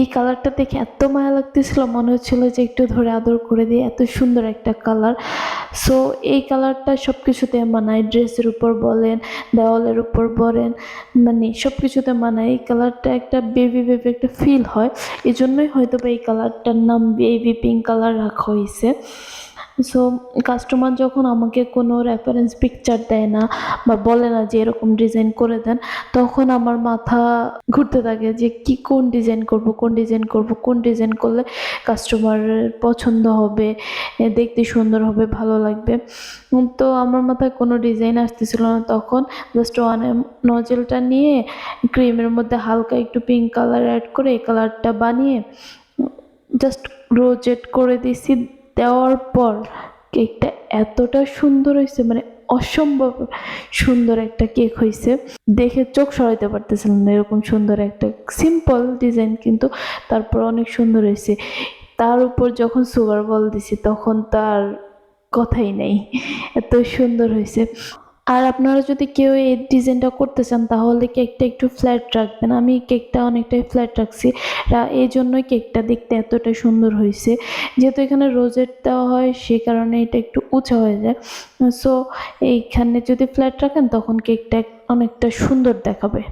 এই কালারটা দেখে এত মায়া লাগতেছিল, মনে হচ্ছিল যে একটু ধরে আদর করে দিয়ে এত সুন্দর একটা কালার সো এই কালারটা সব কিছুতে মানায় ড্রেসের উপর বলেন, দেওয়ালের উপর বলেন মানে সব কিছুতে মানায়। এই কালারটা একটা বেবি বেবি একটা ফিল হয়। এই জন্যই হয়তো বা এই কালারটার নাম বেবি পিঙ্ক কালার রাখা হয়েছে। সো কাস্টমার যখন আমাকে কোনো রেফারেন্স পিকচার দেয় না বা বলে না যে এরকম ডিজাইন করে দেন, তখন আমার মাথা ঘুরতে থাকে যে কি কোন ডিজাইন করব, কোন ডিজাইন করব, কোন ডিজাইন করলে কাস্টমারের পছন্দ হবে দেখতে সুন্দর হবে, ভালো লাগবে। তো আমার মাথায় কোনো ডিজাইন আসতেছিল না তখন। জাস্ট ওয়ান নজেলটা নিয়ে ক্রিমের মধ্যে হালকা একটু পিঙ্ক কালার অ্যাড করে এই কালারটা বানিয়ে জাস্ট রোজেট করে দিছি। দেওয়ার পর কেকটা এতটা সুন্দর হয়েছে মানে অসম্ভব সুন্দর একটা কেক হয়েছে। দেখে চোখ সরাইতে পারতেছিলাম না এরকম সুন্দর একটা সিম্পল ডিজাইন কিন্তু তারপর অনেক সুন্দর হয়েছে। তার উপর যখন সুগার বল দিছি তখন তার কথাই নেই, এত সুন্দর হয়েছে। আর আপনারা যদি কেউ এই ডিজাইনটা করতে চান, তাহলে কেকটা একটু ফ্ল্যাট রাখবেন। আমি কেকটা অনেকটাই ফ্ল্যাট রাখছি। এই জন্যই কেকটা দেখতে এতটা সুন্দর হয়েছে। যেহেতু এখানে রোজেট দেওয়া হয়, সে কারণে এটা একটু উঁচা হয়ে যায়। সো এইখানে যদি ফ্ল্যাট রাখেন, তখন কেকটা অনেকটা সুন্দর দেখাবে।